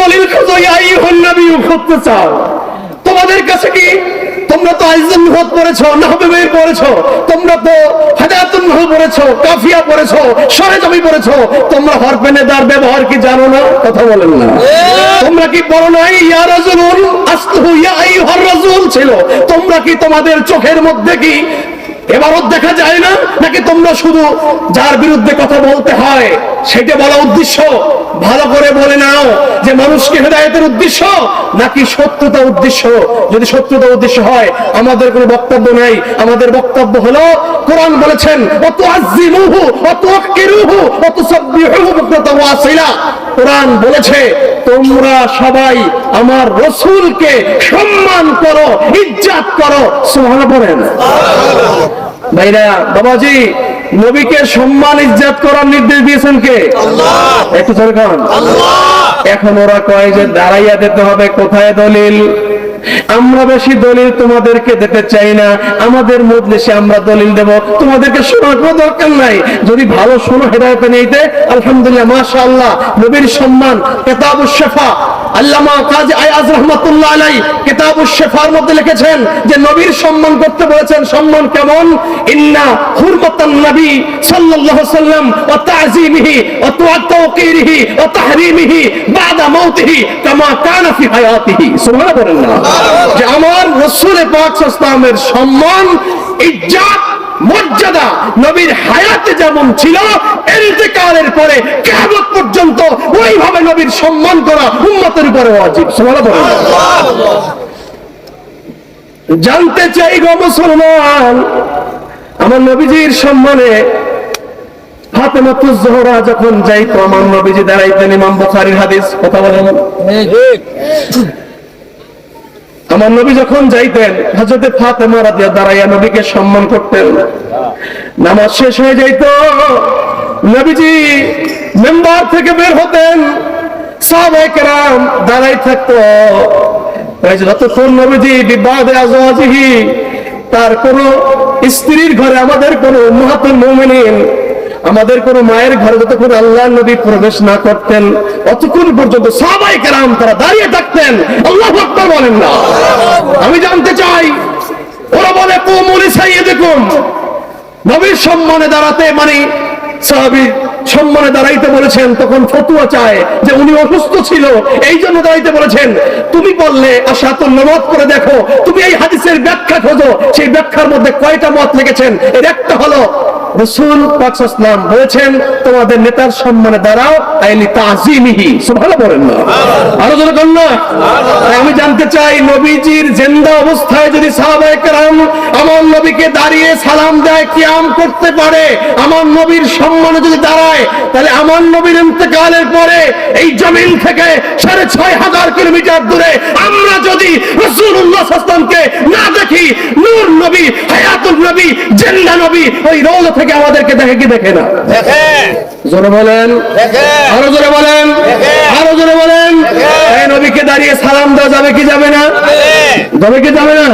দলিল খোঁজো ইয়াই হন্নাবি করতে চাও। তোমাদের কাছে কি তোমরা তো আইজুল নুহত পড়েছো নাহবে পড়েছো তোমরা তো হাজাতুল নহল পড়েছো কাফিয়া পড়েছো সরেজমি পড়েছো তোমরা হরফেনে দার ব্যবহার কি জানো না? কথা বলেন না। তোমরা কি পড়ো নাই? ইয়া রাজুলুন আস্তুহু ইয়া আইয়ুহার রাজুল ছিল। তোমরা কি তোমাদের চোখের মধ্যে কি এবারও দেখা যায় না? নাকি তোমরা শুধু যার বিরুদ্ধে কথা বলতে হয় সেটা বলা উদ্দেশ্য? ভালো করে বলে নাও যে মানুষকে হেদায়তের উদ্দেশ্য নাকি সত্যতা উদ্দেশ্য? যদি সত্যতা উদ্দেশ্য হয়, আমাদের কোনো বক্তব্য নেই। আমাদের বক্তব্য হলো, কোরআন বলেছেন অত আজিমুহু অত আকিরুহু অত সাব্বিহুহু আসিলা কোরআন বলেছে, তোমরা সবাই আমার রসুলকে সম্মান করো, ইজ্জাত করো। সুবহানাল্লাহ বলেন। ভাইরা, বাবাজি নবীকে সম্মান ইজ্জত করার নির্দেশ দিয়েছেন কে? একটু জোরে কন এখন ওরা কয় যে দাঁড়াইয়া দিতে হবে কোথায় দলিল? আমরা বেশি দলিল তোমাদেরকে দিতে চাই না। আমাদের মজলিসে আমরা দলিল দেব। তোমাদেরকে শোনার কোনো দরকার নাই। যদি ভালো শোনো হেদায়তে নিতে আলহামদুলিল্লাহ মাশাআল্লাহ নবীর সম্মান কেতাবুশ শেফা আল্লামা কাজী আয়াজ রহমাতুল্লাহ আলাই কিতাবুশ শেফার মধ্যে লিখেছেন যে নবীর সম্মান করতে বলেছেন সম্মান কেমন? ইন্না হুরমাতান নবী সাল্লাল্লাহু সাল্লাম ওয়া তা'যীমিহি ওয়া তাওকীরিহি ওয়া তাহরিমিহি বাদা মাউতিহি কামা কানা ফি হায়াতিহি। সুবহানাল্লাহ। যে আমার রাসূল পাক সাল্লাল্লাহু আলাইহি সম্মান, ইজ্জত মর্যাদা নবীর হায়াতে যেমন ছিল ইন্তেকালের পরে কিয়ামত পর্যন্ত ওইভাবে নবীর সম্মান করা উম্মতের উপরে সুবহানাল্লাহ। জানতে চাই গো মুসলমান, আমার নবীজির সম্মানে ফাতেমাতুজ জোহরা যখন যাইতো, আমার নবীজি দাঁড়াইতেন ইমাম বুখারীর হাদিস, কথা বলেন। আমার নবী যখন যাইতেন, হযরতে ফাতেমা রাদিয়া দাঁড়াইয়া নবীকে সম্মান করতেন। নামাজ শেষ হয়ে যাইত, নবীজি মেম্বার থেকে বের হতেন, সাহাবায়ে কেরাম দাঁড়াই থাকতো। যতক্ষণ নবীজি বিবাদে আজওয়াজিহি, তার কোন স্ত্রীর ঘরে আমাদের কোন উম্মাতুল মুমিনিন আমাদের কোন মায়ের ঘরে যতক্ষণ আল্লাহ নবী প্রবেশ না করতেন, অতক্ষণ পর্যন্ত সবাই কেরাম তারা দাঁড়িয়ে থাকতেন। আল্লাহ আকবার বলেন না। আমি জানতে চাই, ওরা বলে, কোমলি সাইয়ে দেখুন নবীর সম্মানে দাঁড়াতে মানে সাহাবী সম্মানে দাঁড়াইতে বলেছেন, তখন ফতুয়া চায় যে উনি অসুস্থ ছিল, এই জন্য দাঁড়াইতে বলেছেন, তুমি বললে আশাতুল নামাজ করে দেখো, তুমি এই হাদিসের ব্যাখ্যা খোঁজো। সেই ব্যাখ্যার মধ্যে কয়টা মত লিখেছেন? এর একটা হলো রসুল পাকসালাম বলেছেন, তোমাদের নেতার সম্মানে দাঁড়াও আইলি তাজিমিহি। সুবহানাল্লাহ বলেন না। আরও জোরে বলেন না। আমি জানতে চাই, নবীজির জেন্দা অবস্থায় যদি সাহাবায়ে কেরাম আমার নবীকে দাঁড়িয়ে সালাম দেয়, কিয়াম করতে পারে, আমার নবীর সম্মানে যদি দাঁড়ায়, তাহলে আমার নবীর ইন্তেকালের পরে এই জমিন থেকে সাড়ে ছয় হাজার কিলোমিটার দূরে আমরা যদি রসুল্লাহ সাল্লামকে না দেখি নূর নবী হায়াতুল নবী জেন্দা নবী ওই রোল থেকে আমাদেরকে দেখে কি দেখে না? জোরে বলেন। আরও জোরে বলেন। আরও জোরে বলেন। এই নবীকে দাঁড়িয়ে সালাম দেওয়া যাবে কি যাবে না? যাবে। কি যাবে না?